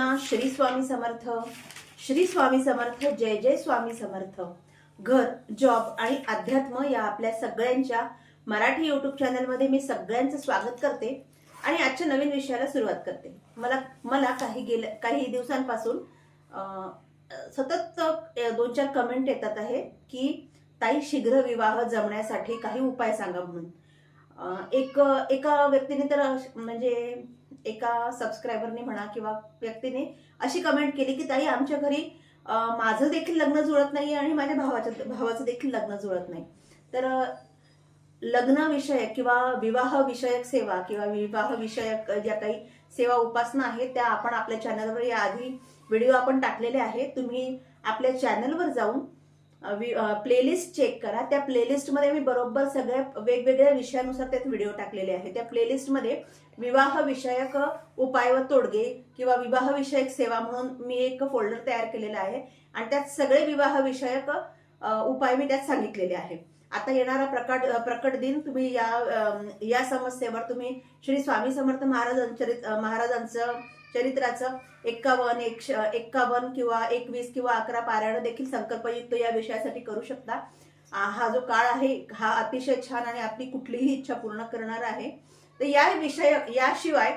नमस्कार श्री स्वामी समर्थ श्री स्वामी समर्थ जय जय स्वामी समर्थ. घर जॉब आणि अध्यात्म या आपल्या सगळ्यांच्या मराठी युट्यूब चॅनलमध्ये मी सगळ्यांचं स्वागत करते आणि आजच्या नवीन विषयाला सुरुवात करते. मला मला काही गेल्या काही दिवसांपासून सतत दोन चार कमेंट येतात आहे की ताई शीघ्र विवाह जमण्यासाठी काही उपाय सांगा म्हणून. एक एका व्यक्तीने तर म्हणजे एका सबस्क्रायबरने म्हणा किंवा व्यक्तीने अशी कमेंट केली की ताई आमच्या घरी माझं देखील लग्न जुळत नाही आणि माझ्या भावाच्या भावाचं देखील लग्न जुळत नाही. तर लग्नविषयक किंवा विवाहविषयक सेवा किंवा विवाहविषयक ज्या काही सेवा उपासना आहेत त्या आपण आपल्या चॅनलवर याआधी व्हिडिओ आपण टाकलेले आहेत. तुम्ही आपल्या चॅनलवर जाऊन प्लेलिस्ट चेक करा. त्या प्लेलिस्टमध्ये मी बरोबर सगळ्या वेगवेगळ्या विषयानुसार त्यात व्हिडिओ टाकलेले आहे त्या प्लेलिस्टमध्ये विवाह विषयक उपाय व तोडगे किंवा विवाह विषयक सेवा म्हणून मी एक फोल्डर तयार केलेला आहे. आणि त्यात सगळे विवाह विषयक उपाय मी त्यात सांगितलेले आहे. आता येणारा प्रकट प्रकट दिन तुम्ही या या समस्येवर तुम्ही श्री स्वामी समर्थ महाराजांचरित महाराजांचं चरित्राचं एक्कावन्न एकशे एक्कावन्न किंवा एकवीस किंवा अकरा पारायण देखील संकल्पयुक्त या विषयासाठी करू शकता. हा जो काळ आहे हा अतिशय छान आणि आपली कुठलीही इच्छा पूर्ण करणार आहे. तर या विषय याशिवाय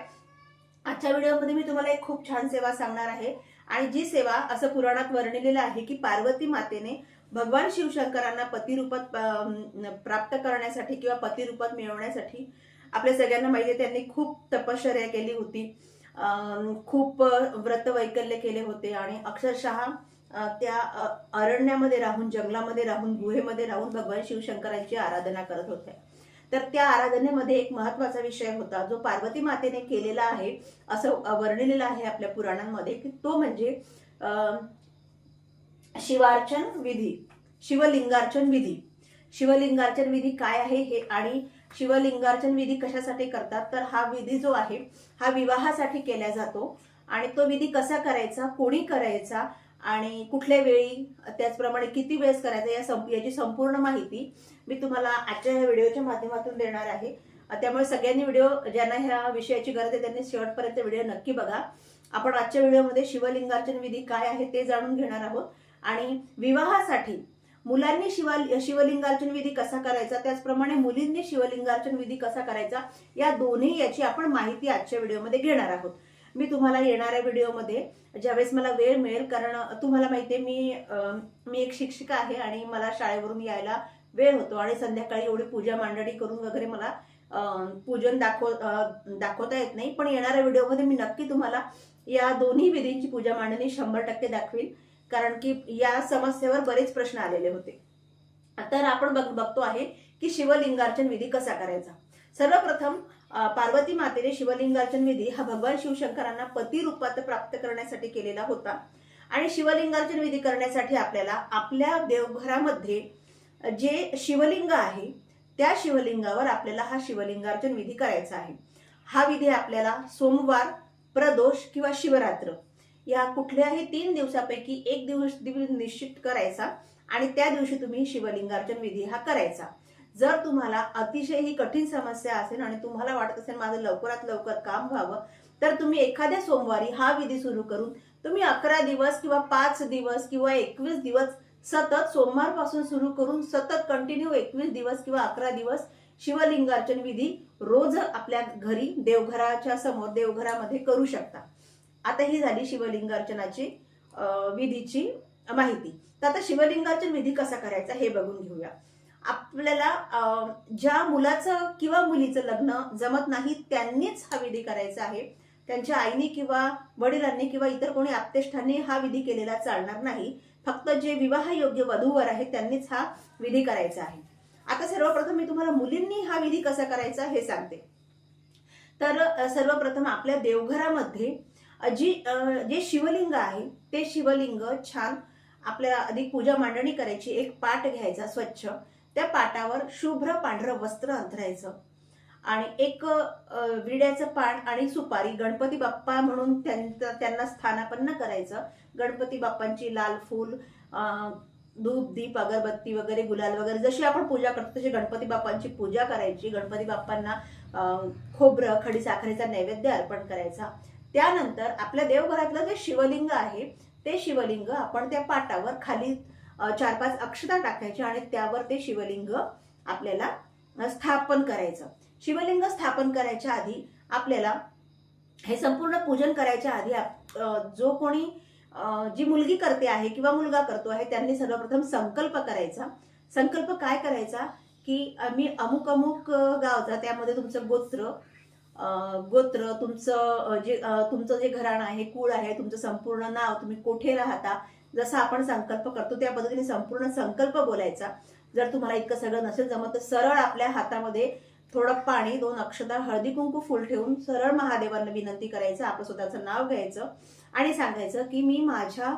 आजच्या व्हिडिओमध्ये मी तुम्हाला एक खूप छान सेवा सांगणार आहे. आणि जी सेवा असं पुराणात वर्णिलेलं आहे की पार्वती मातेने भगवान शिवशंकरांना पतिरूपात प्राप्त करण्यासाठी किंवा पतिरूपात मिळवण्यासाठी आपल्या सगळ्यांना माहिती आहे त्यांनी खूप तपश्चर्या केली होती. खूप व्रत वैकल्य केले होते आणि अक्षरशः त्या अरण्यामध्ये राहून जंगलामध्ये राहून गुहेमध्ये राहून भगवान शिवशंकरांची आराधना करत होत्या तर त्या आराधनेमध्ये एक महत्त्वाचा विषय होता जो पार्वती मातेने केलेला आहे असं वर्णिलेलं आहे आपल्या पुराणांमध्ये की तो म्हणजे अं, शिवार्चन विधी शिवलिंगार्चन विधी. शिवलिंगार्चन विधी काय आहे हे आणि शिवलिंगार्चन विधी कशासाठी करतात? तर हा विधी जो आहे हा विवाहासाठी केला जातो. आणि तो विधी कसा करायचा? कोणी करायचा? आणि कुठल्या वेळी? त्याचप्रमाणे किती वेळेस करायचा? या सं याची संपूर्ण माहिती मी तुम्हाला आजच्या ह्या व्हिडिओच्या माध्यमातून देणार आहे. त्यामुळे सगळ्यांनी व्हिडिओ ज्यांना ह्या विषयाची गरज आहे त्यांनी शेवटपर्यंत व्हिडिओ नक्की बघा. आपण आजच्या व्हिडिओमध्ये शिवलिंगार्चन विधी काय आहे ते जाणून घेणार आहोत. आणि विवाहासाठी मुलांनी शिवा शिवलिंगार्चन विधी कसा करायचा? त्याचप्रमाणे मुलींनी शिवलिंगार्चन विधी कसा करायचा? या दोन्ही याची आपण माहिती आजच्या व्हिडिओमध्ये घेणार आहोत. मी तुम्हाला येणाऱ्या व्हिडिओमध्ये ज्यावेळेस मला वेळ मिळेल कारण तुम्हाला माहिती आहे मी मी एक शिक्षिका आहे आणि मला शाळेवरून यायला वेळ होतो आणि संध्याकाळी एवढी पूजा मांडणी करून वगैरे मला पूजन दाखव दाखवता येत नाही. पण येणाऱ्या व्हिडिओमध्ये मी नक्की तुम्हाला या दोन्ही विधींची पूजा मांडणी शंभर टक्के दाखवीन. कारण की या समस्येवर बरेच प्रश्न आलेले होते. तर आपण बघ बघतो आहे की शिवलिंगार्चन विधी कसा करायचा? सर्वप्रथम पार्वती मातेने शिवलिंगार्चन विधी हा भगवान शिवशंकरांना पती रूपात प्राप्त करण्यासाठी केलेला होता. आणि शिवलिंगार्चन विधी करण्यासाठी आपल्याला आपल्या देवघरामध्ये जे शिवलिंग आहे त्या शिवलिंगावर आपल्याला हा शिवलिंगार्चन विधी करायचा आहे. हा विधी आपल्याला सोमवार प्रदोष किंवा शिवरात्र या कुठल्याही तीन दिवसापैकी एक दिवस दिवस निश्चित करायचा आणि त्या दिवशी तुम्ही शिवलिंगार्चन विधी हा करायचा. जर तुम्हाला अतिशय ही कठीण समस्या असेल आणि तुम्हाला वाटत असेल माझं लवकरात लवकर काम व्हावं तर तुम्ही एखाद्या सोमवारी हा विधी सुरू करून तुम्ही अकरा दिवस किंवा पाच दिवस किंवा एकवीस दिवस सतत सोमवारपासून सुरू करून सतत कंटिन्यू एकवीस दिवस किंवा अकरा दिवस शिवलिंगार्चन विधी रोज आपल्या घरी देवघराच्या समोर देवघरामध्ये करू शकता. आता ही झाली शिवलिंग अर्चनाची विधीची माहिती. तर आता शिवलिंगार्चन विधी कसा करायचा हे बघून घेऊया. आपल्याला ज्या मुलाचं किंवा मुलीचं लग्न जमत नाही त्यांनीच हा विधी करायचा आहे. त्यांच्या आईने किंवा वडिलांनी किंवा इतर कोणी आप्तेष्ठांनी हा विधी केलेला चालणार नाही. फक्त जे विवाह योग्य वधूवर आहेत त्यांनीच हा विधी करायचा आहे. आता सर्वप्रथम मी तुम्हाला मुलींनी हा विधी कसा करायचा हे सांगते. तर सर्वप्रथम आपल्या देवघरामध्ये जी जे शिवलिंग आहे ते शिवलिंग छान आपल्या अधिक पूजा मांडणी करायची एक पाट घ्यायचा स्वच्छ. त्या पाटावर शुभ्र पांढरं वस्त्र अंथरायचं. आणि एक विड्याचं पान आणि सुपारी गणपती बाप्पा म्हणून त्यांचं त्यांना स्थानापन्न करायचं. गणपती बाप्पांची लाल फूल धूप दीप अगरबत्ती वगैरे गुलाल वगैरे जशी आपण पूजा करतो तशी गणपती बाप्पांची पूजा करायची. गणपती बाप्पांना खोबरं खडी साखरेचा नैवेद्य अर्पण करायचा. त्यानंतर आपल्या देवघरातलं जे शिवलिंग आहे ते शिवलिंग आपण त्या पाटावर खाली चार पाच अक्षता टाकायचे आणि त्यावर ते शिवलिंग आपल्याला स्थापन करायचं. शिवलिंग स्थापन करायच्या आधी आपल्याला हे संपूर्ण पूजन करायच्या आधी जो कोणी जी मुलगी करते आहे किंवा मुलगा करतो आहे त्यांनी सर्वप्रथम संकल्प करायचा. संकल्प काय करायचा? की मी अमुक अमुक गावचा त्यामध्ये तुमचं गोत्र गोत्र तुमचं जे तुमचं जे घराणं आहे कुळ आहे तुमचं संपूर्ण नाव तुम्ही कुठे राहता जसं आपण संकल्प करतो त्या पद्धतीने संपूर्ण संकल्प बोलायचा. जर तुम्हाला इतकं सगळं नसेल जमत तर सरळ आपल्या हातामध्ये थोडं पाणी दोन अक्षता हळदी कुंकू फुल ठेवून सरळ महादेवांना विनंती करायचं आपलं स्वतःचं नाव घ्यायचं आणि सांगायचं की मी माझ्या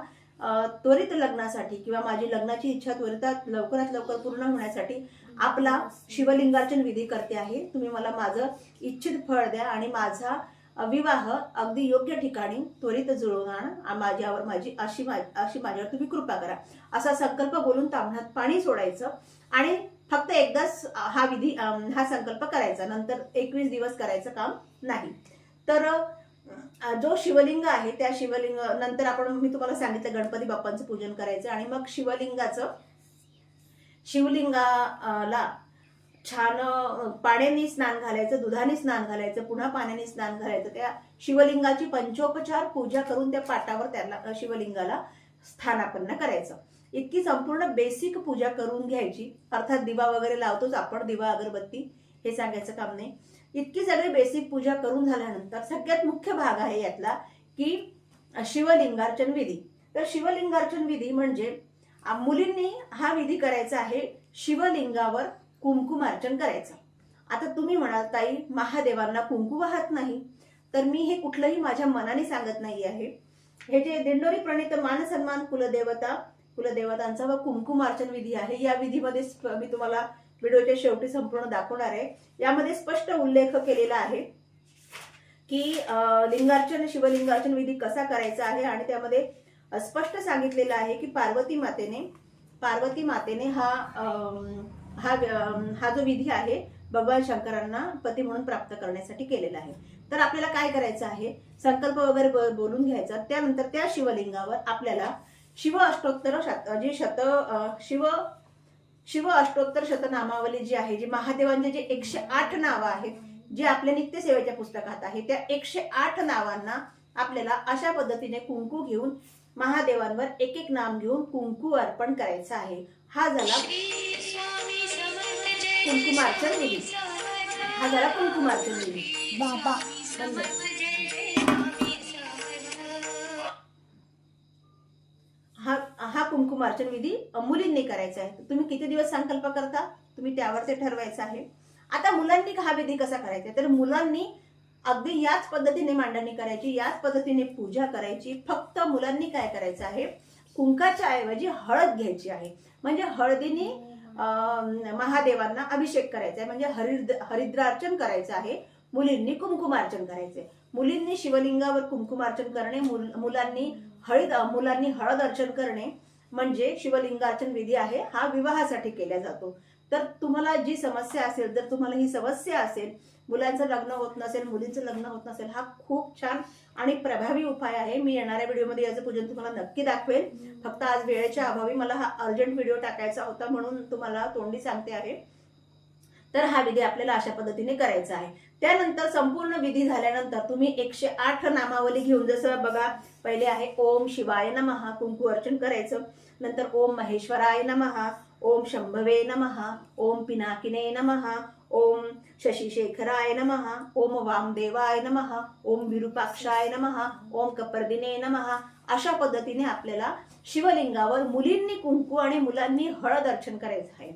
त्वरित लग्नासाठी किंवा माझी लग्नाची इच्छा त्वरितात लवकरात लवकर पूर्ण होण्यासाठी आपला शिवलिंगार्चन विधी करते आहे. तुम्ही मला माझं इच्छित फळ द्या आणि माझा विवाह अगदी योग्य ठिकाणी त्वरित जुळवून आण. माझ्यावर माझी अशी माझी अशी माझ्यावर तुम्ही कृपा करा. असा संकल्प बोलून तांबण्यात पाणी सोडायचं आणि फक्त एकदाच हा विधी हा संकल्प करायचा. नंतर एकवीस दिवस करायचं काम नाही. तर जो शिवलिंग आहे त्या शिवलिंग नंतर आपण मी तुम्हाला सांगितलं गणपती बाप्पांचं पूजन करायचं आणि मग शिवलिंगाचं शिवलिंगाला छान पाण्याने स्नान घालायचं दुधाने स्नान घालायचं पुन्हा पाण्याने स्नान घालायचं. त्या शिवलिंगाची पंचोपचार पूजा करून त्या पाटावर त्याला शिवलिंगाला स्थानापन्न करायचं. इतकी संपूर्ण बेसिक पूजा करून घ्यायची. अर्थात दिवा वगैरे लावतोच आपण दिवा अगरबत्ती हे सांगायचं काम नाही. इतकी सगळी बेसिक पूजा करून झाल्यानंतर सगळ्यात मुख्य भाग आहे यातला की शिवलिंगार्चन विधी. तर शिवलिंगार्चन विधी म्हणजे मुलींनी हा विधी करायचा आहे शिवलिंगावर कुंकुमार्चन करायचं. आता तुम्ही म्हणाल ताई महादेवांना कुंकू वाहत नाही. तर मी हे कुठलंही माझ्या मनाने सांगत नाही आहे. हे जे दिंडोरी प्रणित मान सन्मान कुलदेवता कुलदेवतांचा व कुंकुमार्चन विधी आहे. या विधीमध्ये मी तुम्हाला व्हिडिओच्या शेवटी संपूर्ण दाखवणार आहे. यामध्ये स्पष्ट उल्लेख केलेला आहे की लिंगार्चन शिवलिंगार्चन विधी कसा करायचा आहे आणि त्यामध्ये स्पष्ट सांगितलेलं आहे की पार्वती मातेने पार्वती मातेने हा हा हा जो विधी आहे भगवान शंकरांना पती म्हणून प्राप्त करण्यासाठी केलेला आहे. तर आपल्याला काय करायचं आहे? संकल्प वगैरे ब- बोलून घ्यायचा. त्यानंतर त्या शिवलिंगावर आपल्याला शिव अष्टोत्तर शत जे शत शिव शिव अष्टोत्तर शतनामावली जी आहे जी महादेवांचे जे एकशे आठ नावं आहेत जे आपल्या नित्यसेवेच्या पुस्तकात आहे त्या एकशे आठ नावांना आपल्याला अशा पद्धतीने कुंकू घेऊन महादेवांवर एक एक नाम घेऊन कुंकू अर्पण करायचं आहे. हा झाला कुंकुमार्चन विधी हा झाला कुंकुमार्चन विधी बाबा. हा हा कुंकुमार्चन विधी मुलींनी करायचा आहे. तुम्ही किती दिवस संकल्प करता? तुम्ही त्यावर ते ठरवायचं आहे. आता मुलांनी हा विधी कसा करायचा तर मुलांनी अगदी याच पद्धतीने मांडणी करायची याच पद्धतीने पूजा करायची. फक्त मुलांनी काय करायचं आहे? कुंकाच्या ऐवजी हळद घ्यायची आहे. म्हणजे हळदीने महादेवांना अभिषेक करायचा आहे. म्हणजे हरिद्र हरिद्रार्चन करायचं आहे. मुलींनी कुंकुमार्चन करायचे मुलींनी शिवलिंगावर कुंकुमार्चन करणे मुल- मुलांनी हळद मुलांनी हळद अर्चन करणे म्हणजे शिवलिंगार्चन विधी आहे. हा विवाहासाठी केला जातो. तर तुम्हाला जी समस्या असेल जर तुम्हाला ही समस्या असेल मुलांचं लग्न होत नसेल मुलींचं लग्न होत नसेल हा खूप छान आणि प्रभावी उपाय आहे. मी येणाऱ्या व्हिडिओमध्ये याचं पूजन तुम्हाला नक्की दाखवेल. फक्त आज वेळेच्या अभावी मला हा अर्जंट व्हिडिओ टाकायचा होता म्हणून तुम्हाला तोंडी सांगते आहे. तर हा विधी आपल्याला अशा पद्धतीने करायचा आहे. त्यानंतर संपूर्ण विधी झाल्यानंतर तुम्ही एकशे आठ नामावली घेऊन जसं बघा पहिले आहे ओम शिवाय नमः कुंकू अर्चन करायचं. नंतर ओम महेश्वराय नमः ओम शंभवे नमः ओम पिनाकिने नमः ओम शशिशेखराय नम ओम वामदेवाय नम ओम विरूपाक्षाय नम ओम कपर्दिने नम. अशा पद्धतीने आपल्याला शिवलिंगावर मुलींनी कुंकू आणि मुलांनी हळद अर्चन करायचं आहे.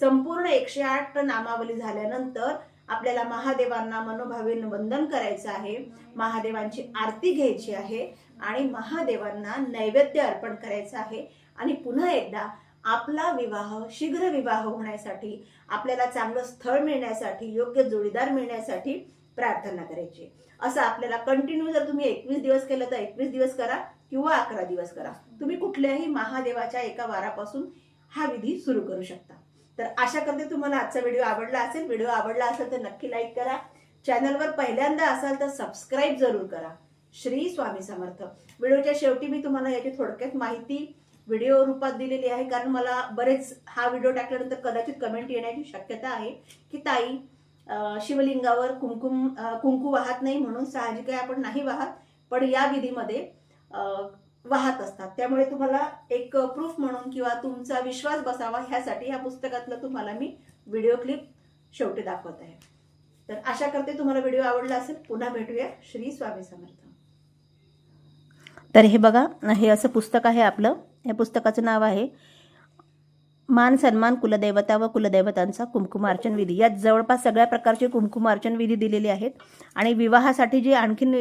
संपूर्ण एकशे आठ नामावली झाल्यानंतर आपल्याला महादेवांना मनोभावे वंदन करायचं आहे. महादेवांची आरती घ्यायची आहे आणि महादेवांना नैवेद्य अर्पण करायचं आहे. आणि पुन्हा एकदा आपला विवाह शीघ्र विवाह होण्यासाठी आपल्याला चांगलं स्थळ मिळण्यासाठी योग्य जोडीदार मिळण्यासाठी प्रार्थना करायची. असं आपल्याला कंटिन्यू जर तुम्ही एकवीस दिवस केलं तर एकवीस दिवस करा किंवा अकरा दिवस करा. तुम्ही कुठल्याही महादेवाच्या एका वारापासून हा विधी सुरू करू शकता. तर आशा करते तुम्हाला आजचा व्हिडिओ आवडला असेल. व्हिडिओ आवडला असेल तर नक्की लाईक करा. चॅनलवर पहिल्यांदा असाल तर सबस्क्राईब जरूर करा. श्री स्वामी समर्थ. व्हिडिओच्या शेवटी मी तुम्हाला याची थोडक्यात माहिती व्हिडिओ रूपात दिलेली आहे. कारण मला बरेच हा व्हिडिओ टाकल्यानंतर कदाचित कमेंट येण्याची शक्यता आहे की ताई शिवलिंगावर कुंकुम कुंकू वाहत नाही म्हणून साहजिक आहे आपण नाही वाहत पण या विधीमध्ये वाहत असतात. त्यामुळे तुम्हाला एक प्रूफ म्हणून किंवा तुमचा विश्वास बसावा ह्यासाठी ह्या पुस्तकातलं तुम्हाला मी व्हिडिओ क्लिप शेवटी दाखवत आहे. तर आशा करते तुम्हाला व्हिडिओ आवडला असेल. पुन्हा भेटूया. श्री स्वामी समर्थ. तर हे बघा हे असं पुस्तक आहे आपलं. या पुस्तकाचं नाव आहे मान सन्मान कुलदैवता व कुलदैवतांचा कुंकुमार्चन विधी. यात जवळपास सगळ्या प्रकारचे कुंकुमार्चन विधी दिलेले आहेत आणि विवाहासाठी जे आणखीन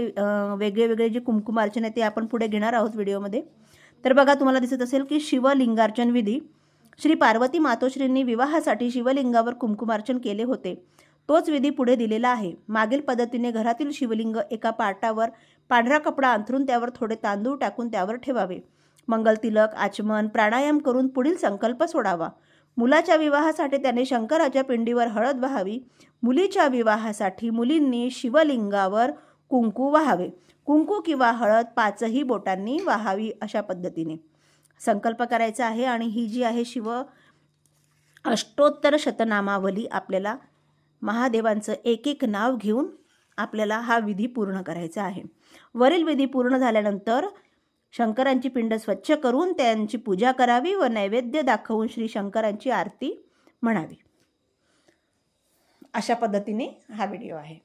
वेगळे वेगळे जे कुंकुमार्चन आहे ते आपण पुढे घेणार आहोत व्हिडिओमध्ये. तर बघा तुम्हाला दिसत असेल की शिवलिंगार्चन विधी श्री पार्वती मातोश्रींनी विवाहासाठी शिवलिंगावर कुंकुमार्चन केले होते. तोच विधी पुढे दिलेला आहे. मागील पद्धतीने घरातील शिवलिंग एका पाटावर पांढरा कपडा अंथरून त्यावर थोडे तांदूळ टाकून त्यावर ठेवावे. मंगलतिलक आचमन प्राणायाम करून पुढील संकल्प सोडावा. मुलाच्या विवाहासाठी त्याने शंकराच्या पिंडीवर हळद वाहावी. मुलीच्या विवाहासाठी मुलींनी शिवलिंगावर कुंकू वाहावे. कुंकू किंवा हळद पाचही बोटांनी वाहावी अशा पद्धतीने. संकल्प करायचा आहे आणि ही जी आहे शिव अष्टोत्तर शतनामावली आपल्याला महादेवांचं एक एक नाव घेऊन आपल्याला हा विधी पूर्ण करायचा आहे. वरील विधी पूर्ण झाल्यानंतर शंकरांची पिंड स्वच्छ करून त्यांची पूजा करावी व नैवेद्य दाखवून श्री शंकरांची आरती म्हणावी. अशा पद्धतीने हा व्हिडिओ आहे.